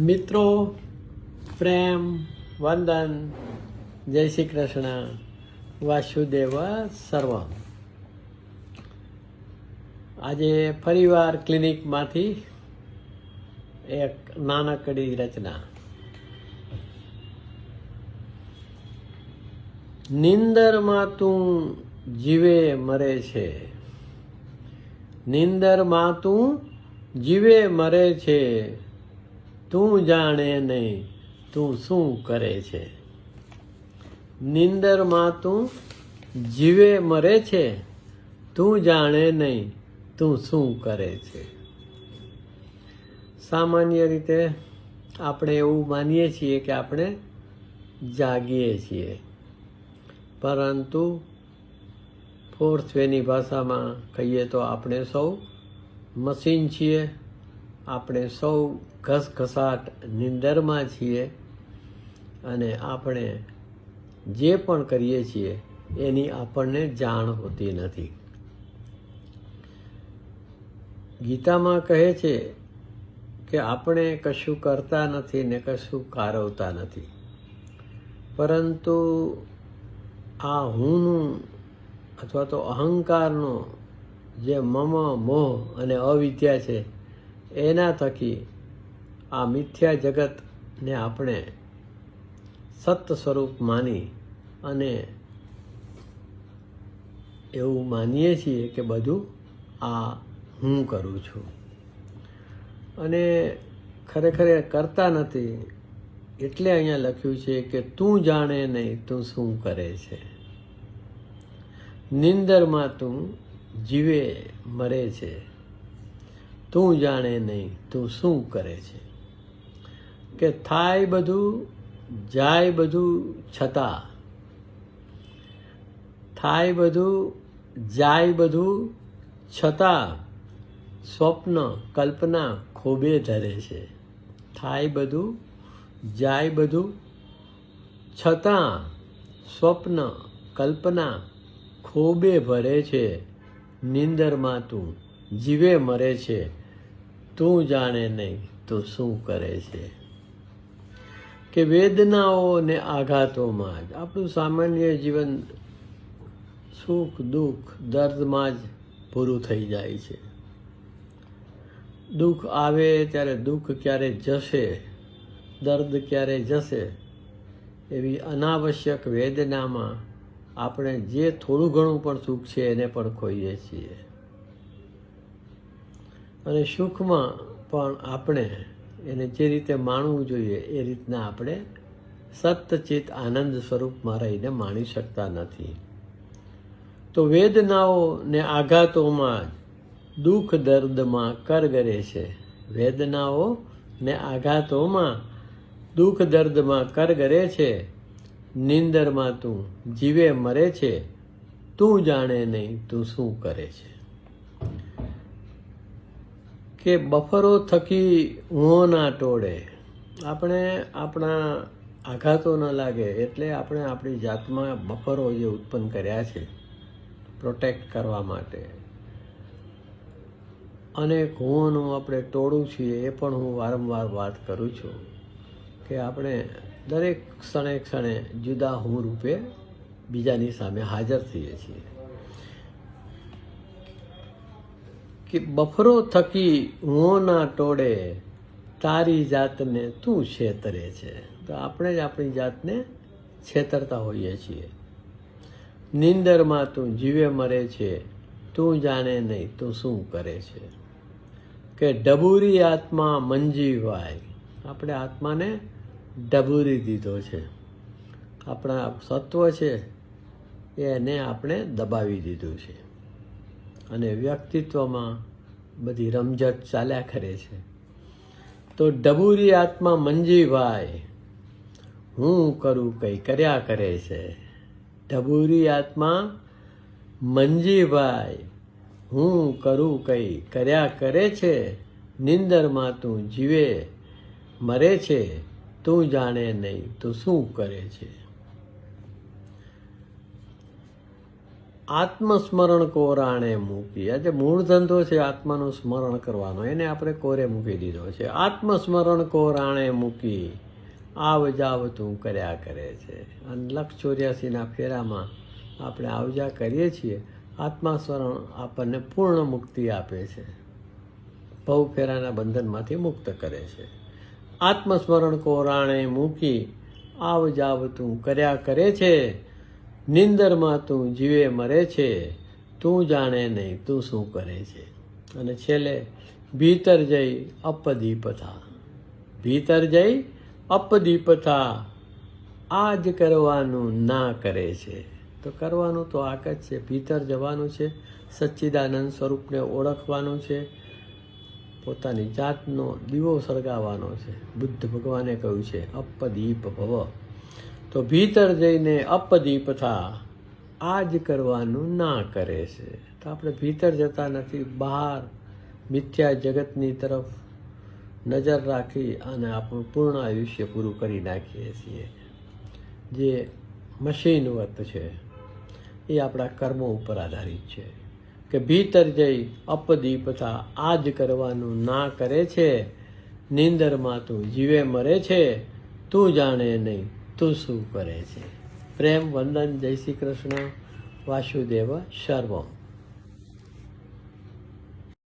મિત્રો, પ્રેમ, વંદન, જય શ્રી કૃષ્ણ, વાસુદેવ સર્વ. આજે ફરીવાર ક્લિનિકમાંથી એક નાનકડી રચના. નિંદરમાં તું જીવે મરે છે. નિંદરમાં તું જીવે મરે છે. તું જાણે નહીં, તું શું કરે છે? નિંદરમાં તું જીવે મરે છે? તું જાણે નહીં, તું શું કરે છે? સામાન્ય રીતે આપણે એવું માનીએ છીએ કે આપણે જાગીએ છીએ. પરંતુ ફોર્થ વેની ભાષામાં કહીએ તો આપણે સૌ મશીન છીએ, આપણે સૌ ઘસઘસાટ નિંદરમાં છીએ અને આપણે જે પણ કરીએ છીએ, એની આપણને જાણ હોતી નથી. ગીતામાં કહે છે કે આપણે કશું કરતા નથી ને કશું કારવતા નથી. પરંતુ આ હુંનું અથવા તો અહંકારનો જે મમ, મોહ અને અવિદ્યા છે, એના થકી આ મિથ્યા જગતને આપણે સત સ્વરૂપ માની અને એવું માનીએ છીએ કે બધું આ હું કરું છું. અને ખરેખર એ કરતા નથી એટલે અહીંયા લખ્યું છે કે તું જાણે નહીં તું શું કરે છે. નિંદરમાં તું જીવે મરે છે. તું જાણે નહીં તું શું કરે છે. કે થાય બધું, જાય બધું છતાં. થાય બધું, જાય બધું છતાં સ્વપ્ન, કલ્પના ખોબે ધરે છે. થાય બધું, જાય બધું છતાં સ્વપ્ન, કલ્પના ખોબે ભરે છે. નિંદરમાં તું જીવે મરે છે. તું જાણે નહીં તો શું કરે છે? કે વેદનાઓ ને આઘાતોમાં જ. આપણું સામાન્ય જીવન સુખ, દુઃખ, દર્દમાં જ પૂરું થઈ જાય છે. દુઃખ આવે ત્યારે દુઃખ ક્યારે જશે, દર્દ ક્યારે જશે, એવી અનાવશ્યક વેદનામાં આપણે જે થોડું ઘણું પણ સુખ છે એને પણ ખોઈએ છીએ. અને સુખમાં પણ આપણે એને જે રીતે માણવું જોઈએ એ રીતના આપણે સત્યચિત આનંદ સ્વરૂપમાં રહીને માણી શકતા નથી. તો વેદનાઓ ને આઘાતોમાં દુઃખ દર્દમાં કરગરે છે. વેદનાઓ ને આઘાતોમાં દુઃખ દર્દમાં કરગરે છે. નિંદરમાં તું જીવે મરે છે. તું જાણે નહીં તું શું કરે છે. કે બફરો થકી ઊંઘોના ટોળે. આપણે આપણા આઘાતો ન લાગે એટલે આપણે આપણી જાતમાં બફરો જે ઉત્પન્ન કર્યા છે પ્રોટેક્ટ કરવા માટે. અનેક હુંઓનું આપણે ટોળું છીએ એ પણ હું વારંવાર વાત કરું છું કે આપણે દરેક ક્ષણે ક્ષણે જુદા હું રૂપે બીજાની સામે હાજર થઈએ છીએ. કે બફરો થકી હુંઓના ટોળે તારી જાતને તું છેતરે છે. તો આપણે જ આપણી જાતને છેતરતા હોઈએ છીએ. નિંદરમાં તું જીવે મરે છે, તું જાણે નહીં તું શું કરે છે. કે ડબુરી આત્મા મંજીવાય આપણે આત્માને ડબુરી દીધો છે. આપણા સત્વ છે, એને આપણે દબાવી દીધું છે. અને વ્યક્તિત્વમાં બધી રમઝટ ચાલ્યા કરે છે. તો ડબુરી આત્મા મંજીભાઈ હું કરું કંઈ કર્યા કરે છે? ડબુરી આત્મા મંજીભાઈ હું કરું કંઈ કર્યા કરે છે? નિંદરમાં તું જીવે, મરે છે, તું જાણે નહીં તું શું કરે છે? આત્મસ્મરણ કોરાણે મૂકી. આજે મૂળ ધંધો છે, આત્માનું સ્મરણ કરવાનો, એને આપણે કોરે મૂકી દીધો છે. આત્મસ્મરણ કોરાણે મૂકી, આવ જાવ તું કર્યા કરે છે. અને લક્ષ ચોર્યાસીના ફેરામાં આપણે આવજા કરીએ છીએ. આત્માસ્મરણ આપણને પૂર્ણ મુક્તિ આપે છે. ભવ ફેરાના બંધનમાંથી મુક્ત કરે છે. આત્મસ્મરણ કોરાણે મૂકી, આવ જાવ તું કર્યા કરે છે. નિંદરમાં તું જીવે મરે છે, તું જાણે નહીં, તું શું કરે છે? અને છેલ્લે, ભીતર જઈ અપદીપથા. ભીતર જઈ અપદીપથા આ જ કરવાનું ના કરે છે. તો કરવાનું તો આક જ છે. ભીતર જવાનું છે, સચ્ચિદાનંદ સ્વરૂપને ઓળખવાનું છે, પોતાની જાતનો દીવો સળગાવવાનો છે. બુદ્ધ ભગવાને કહ્યું છે, અપદીપ ભવ. તો ભીતર જઈને અપદીપ થા. આ જ કરવાનું ના કરે છે. તો આપણે ભીતર જતા નથી, બહાર મિથ્યા જગતની તરફ નજર રાખી અને આપણું પૂર્ણ આયુષ્ય પૂરું કરી નાખીએ છીએ. જે મશીનવત છે, એ આપણા કર્મો ઉપર આધારિત છે. કે ભીતર જઈ અપદીપ થા આ જ કરવાનું ના કરે છે. નિંદરમાં તું જીવે મરે છે, તું જાણે નહીં. તું શું કરે છે? પ્રેમ વંદન જય શ્રી કૃષ્ણ વાસુદેવ સર્વમ